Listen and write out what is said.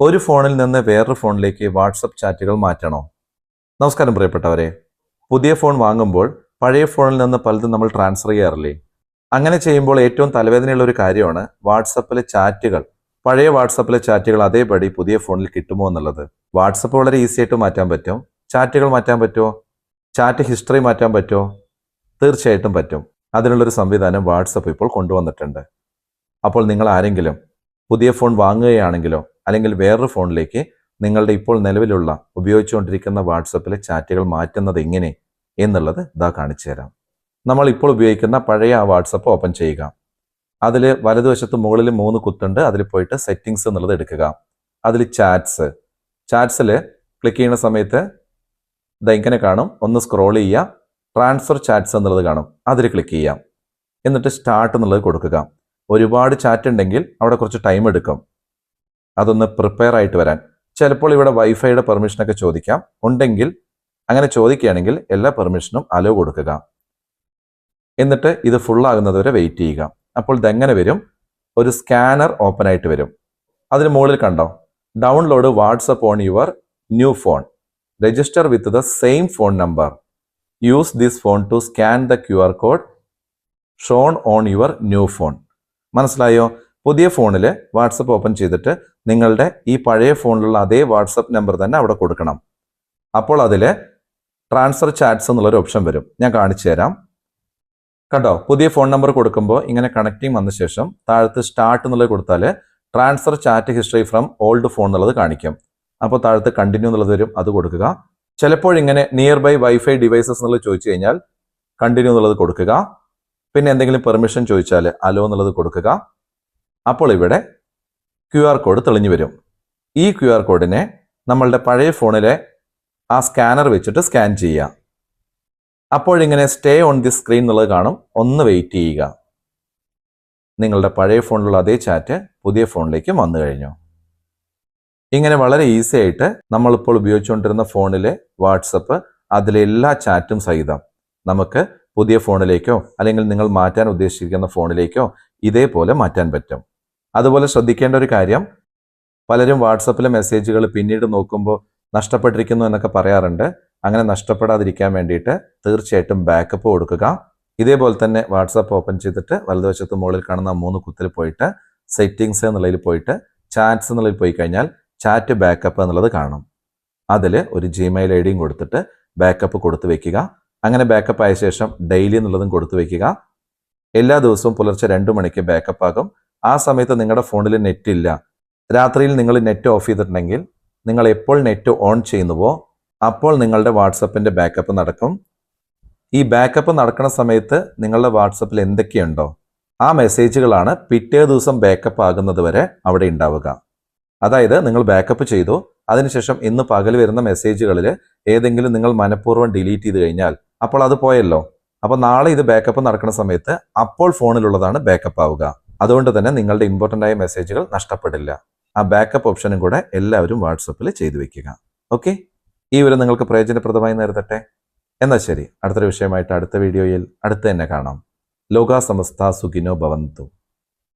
ഒരു ഫോണിൽ നിന്ന് വേറൊരു ഫോണിലേക്ക് വാട്സപ്പ് ചാറ്റുകൾ മാറ്റണോ? നമസ്കാരം പ്രിയപ്പെട്ടവരെ. പുതിയ ഫോൺ വാങ്ങുമ്പോൾ പഴയ ഫോണിൽ നിന്ന് പലതും നമ്മൾ ട്രാൻസ്ഫർ ചെയ്യാറില്ലേ? അങ്ങനെ ചെയ്യുമ്പോൾ ഏറ്റവും തലവേദനയുള്ള ഒരു കാര്യമാണ് വാട്സപ്പിലെ ചാറ്റുകൾ. പഴയ വാട്സപ്പിലെ ചാറ്റുകൾ അതേപടി പുതിയ ഫോണിൽ കിട്ടുമോ എന്നുള്ളത്. വാട്സപ്പ് വളരെ ഈസി ആയിട്ട് മാറ്റാൻ പറ്റും. ചാറ്റുകൾ മാറ്റാൻ പറ്റുമോ? ചാറ്റ് ഹിസ്റ്ററി മാറ്റാൻ പറ്റുമോ? തീർച്ചയായിട്ടും പറ്റും. അതിനുള്ളൊരു സംവിധാനം വാട്സപ്പ് ഇപ്പോൾ കൊണ്ടുവന്നിട്ടുണ്ട്. അപ്പോൾ നിങ്ങൾ ആരെങ്കിലും പുതിയ ഫോൺ വാങ്ങുകയാണെങ്കിലോ അല്ലെങ്കിൽ വേറൊരു ഫോണിലേക്ക് നിങ്ങളുടെ ഇപ്പോൾ നിലവിലുള്ള ഉപയോഗിച്ചുകൊണ്ടിരിക്കുന്ന വാട്സപ്പിലെ ചാറ്റുകൾ മാറ്റുന്നത് എങ്ങനെ എന്നുള്ളത് ഇതാ കാണിച്ചു തരാം. നമ്മൾ ഇപ്പോൾ ഉപയോഗിക്കുന്ന പഴയ ആ വാട്സപ്പ് ഓപ്പൺ ചെയ്യുക. അതിൽ വലതുവശത്ത് മുകളിൽ മൂന്ന് കുത്തുണ്ട്. അതിൽ പോയിട്ട് സെറ്റിങ്സ് എന്നുള്ളത് എടുക്കുക. അതിൽ ചാറ്റ്സ്. ചാറ്റ്സിൽ ക്ലിക്ക് ചെയ്യുന്ന സമയത്ത് ഇതാ ഇങ്ങനെ കാണും. ഒന്ന് സ്ക്രോൾ ചെയ്യുക. ട്രാൻസ്ഫർ ചാറ്റ്സ് എന്നുള്ളത് കാണും. അതിൽ ക്ലിക്ക് ചെയ്യാം എന്നിട്ട് സ്റ്റാർട്ട് എന്നുള്ളത് കൊടുക്കുക. ഒരുപാട് ചാറ്റ് ഉണ്ടെങ്കിൽ അവിടെ കുറച്ച് ടൈം എടുക്കും. അതൊന്ന് പ്രിപ്പയർ ആയിട്ട് വരാൻ. ചിലപ്പോൾ ഇവിടെ വൈഫൈയുടെ പെർമിഷനൊക്കെ ചോദിക്കാം. ഉണ്ടെങ്കിൽ അങ്ങനെ ചോദിക്കുകയാണെങ്കിൽ എല്ലാ പെർമിഷനും അലോ കൊടുക്കുക. എന്നിട്ട് ഇത് ഫുൾ ആകുന്നത് വരെ വെയിറ്റ് ചെയ്യുക. അപ്പോൾ ഇതെങ്ങനെ വരും? ഒരു സ്കാനർ ഓപ്പൺ ആയിട്ട് വരും. അതിന് മുകളിൽ കണ്ടോ? Download WhatsApp on your new phone register with the same phone number use this phone to scan the Q R code shown on your new phone മനസ്സിലായോ? പുതിയ ഫോണിൽ വാട്സപ്പ് ഓപ്പൺ ചെയ്തിട്ട് നിങ്ങളുടെ ഈ പഴയ ഫോണിലുള്ള അതേ വാട്സപ്പ് നമ്പർ തന്നെ അവിടെ കൊടുക്കണം. അപ്പോൾ അതിൽ ട്രാൻസ്ഫർ ചാറ്റ്സ് എന്നുള്ളൊരു ഓപ്ഷൻ വരും. ഞാൻ കാണിച്ചു തരാം. കണ്ടോ? പുതിയ ഫോൺ നമ്പർ കൊടുക്കുമ്പോൾ ഇങ്ങനെ കണക്റ്റിംഗ് വന്ന ശേഷം താഴത്ത് സ്റ്റാർട്ട് എന്നുള്ളത് കൊടുത്താൽ transfer chat history from old phone എന്നുള്ളത് കാണിക്കും. അപ്പോൾ താഴത്ത് കണ്ടിന്യൂ എന്നുള്ളത് വരും. അത് കൊടുക്കുക. ചിലപ്പോൾ ഇങ്ങനെ നിയർ ബൈ വൈഫൈ ഡിവൈസസ് എന്നുള്ളത് ചോദിച്ചു കഴിഞ്ഞാൽ കണ്ടിന്യൂ എന്നുള്ളത് കൊടുക്കുക. പിന്നെ എന്തെങ്കിലും പെർമിഷൻ ചോദിച്ചാൽ അലോ എന്നുള്ളത് കൊടുക്കുക. അപ്പോൾ ഇവിടെ ക്യു ആർ കോഡ് തെളിഞ്ഞു വരും. ഈ ക്യു ആർ കോഡിനെ നമ്മളുടെ പഴയ ഫോണിലെ ആ സ്കാനർ വെച്ചിട്ട് സ്കാൻ ചെയ്യുക. അപ്പോഴിങ്ങനെ സ്റ്റേ ഓൺ ദി സ്ക്രീൻ എന്നുള്ളത് കാണും. ഒന്ന് വെയിറ്റ് ചെയ്യുക. നിങ്ങളുടെ പഴയ ഫോണിലുള്ള അതേ ചാറ്റ് പുതിയ ഫോണിലേക്ക് വന്നു കഴിഞ്ഞു. ഇങ്ങനെ വളരെ ഈസി ആയിട്ട് നമ്മളിപ്പോൾ ഉപയോഗിച്ചുകൊണ്ടിരുന്ന ഫോണിലെ വാട്സപ്പ് അതിലെ എല്ലാ ചാറ്റും സഹിതം നമുക്ക് പുതിയ ഫോണിലേക്കോ അല്ലെങ്കിൽ നിങ്ങൾ മാറ്റാൻ ഉദ്ദേശിക്കുന്ന ഫോണിലേക്കോ ഇതേപോലെ മാറ്റാൻ പറ്റും. അതുപോലെ ശ്രദ്ധിക്കേണ്ട ഒരു കാര്യം പലരും വാട്സപ്പിലെ മെസ്സേജുകൾ പിന്നീട് നോക്കുമ്പോൾ നഷ്ടപ്പെട്ടിരിക്കുന്നു എന്നൊക്കെ പറയാറുണ്ട്. അങ്ങനെ നഷ്ടപ്പെടാതിരിക്കാൻ വേണ്ടിയിട്ട് തീർച്ചയായിട്ടും ബാക്കപ്പ് കൊടുക്കുക. ഇതേപോലെ തന്നെ വാട്സപ്പ് ഓപ്പൺ ചെയ്തിട്ട് വലതുവശത്ത് മുകളിൽ കാണുന്ന മൂന്ന് കുത്തിൽ പോയിട്ട് സെറ്റിങ്സ് എന്നുള്ളതിൽ പോയിട്ട് ചാറ്റ്സ് എന്നുള്ളതിൽ പോയി കഴിഞ്ഞാൽ ചാറ്റ് ബാക്കപ്പ് എന്നുള്ളത് കാണും. അതിൽ ഒരു ജിമെയിൽ ഐ ഡിയും കൊടുത്തിട്ട് ബാക്കപ്പ് കൊടുത്തു വെക്കുക. അങ്ങനെ ബാക്കപ്പ് ആയ ശേഷം ഡെയിലി എന്നുള്ളതും കൊടുത്തു വയ്ക്കുക എല്ലാ ദിവസവും പുലർച്ചെ രണ്ട് മണിക്ക് ബാക്കപ്പ് ആകും. ആ സമയത്ത് നിങ്ങളുടെ ഫോണിൽ നെറ്റ് ഇല്ല. രാത്രിയിൽ നിങ്ങൾ നെറ്റ് ഓഫ് ചെയ്തിട്ടുണ്ടെങ്കിൽ നിങ്ങൾ എപ്പോൾ നെറ്റ് ഓൺ ചെയ്യുന്നുവോ അപ്പോൾ നിങ്ങളുടെ വാട്സപ്പിന്റെ ബാക്കപ്പ് നടക്കും. ഈ ബാക്കപ്പ് നടക്കുന്ന സമയത്ത് നിങ്ങളുടെ വാട്സപ്പിൽ എന്തൊക്കെയുണ്ടോ ആ മെസ്സേജുകളാണ് പിറ്റേ ദിവസം ബാക്കപ്പ് ആകുന്നത് വരെ അവിടെ ഉണ്ടാവുക. അതായത് നിങ്ങൾ ബാക്കപ്പ് ചെയ്തു. അതിനുശേഷം ഇന്ന് പകൽ വരുന്ന മെസ്സേജുകളിൽ ഏതെങ്കിലും നിങ്ങൾ മനഃപൂർവം ഡിലീറ്റ് ചെയ്ത് കഴിഞ്ഞാൽ അപ്പോൾ അത് പോയല്ലോ. അപ്പോൾ നാളെ ഇത് ബാക്കപ്പ് നടക്കുന്ന സമയത്ത് അപ്പോൾ ഫോണിലുള്ളതാണ് ബാക്കപ്പ് ആവുക. അതുകൊണ്ട് തന്നെ നിങ്ങളുടെ ഇമ്പോർട്ടന്റ് ആയ മെസ്സേജുകൾ നഷ്ടപ്പെടില്ല. ആ ബാക്കപ്പ് ഓപ്ഷനും കൂടെ എല്ലാവരും വാട്സപ്പിൽ ചെയ്തു വെക്കുക. ഓക്കെ ഈ വിവരം നിങ്ങൾക്ക് പ്രയോജനപ്രദമായി നേരിടട്ടെ എന്നാൽ ശരി. അടുത്തൊരു വിഷയമായിട്ട് അടുത്ത വീഡിയോയിൽ അടുത്ത് തന്നെ കാണാം. ലോകാസമസ്ത സുഖിനോ ഭവന്തു.